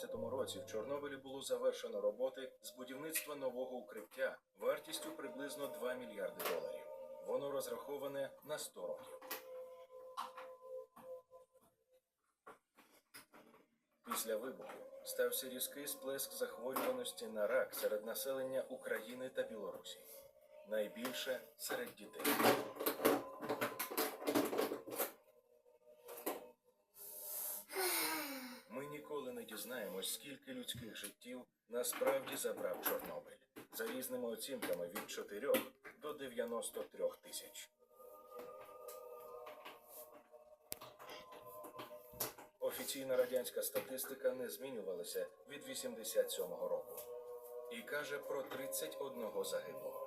2015 році в Чорнобилі було завершено роботи з будівництва нового укриття вартістю приблизно 2 мільярди доларів. Воно розраховане на 100 років. Після вибуху стався різкий сплеск захворюваності на рак серед населення України та Білорусі. Найбільше серед дітей. Дізнаємось, скільки людських життів насправді забрав Чорнобиль. За різними оцінками від 4 до 93 тисяч. Офіційна радянська статистика не змінювалася від 87-го року і каже про 31 загиблого.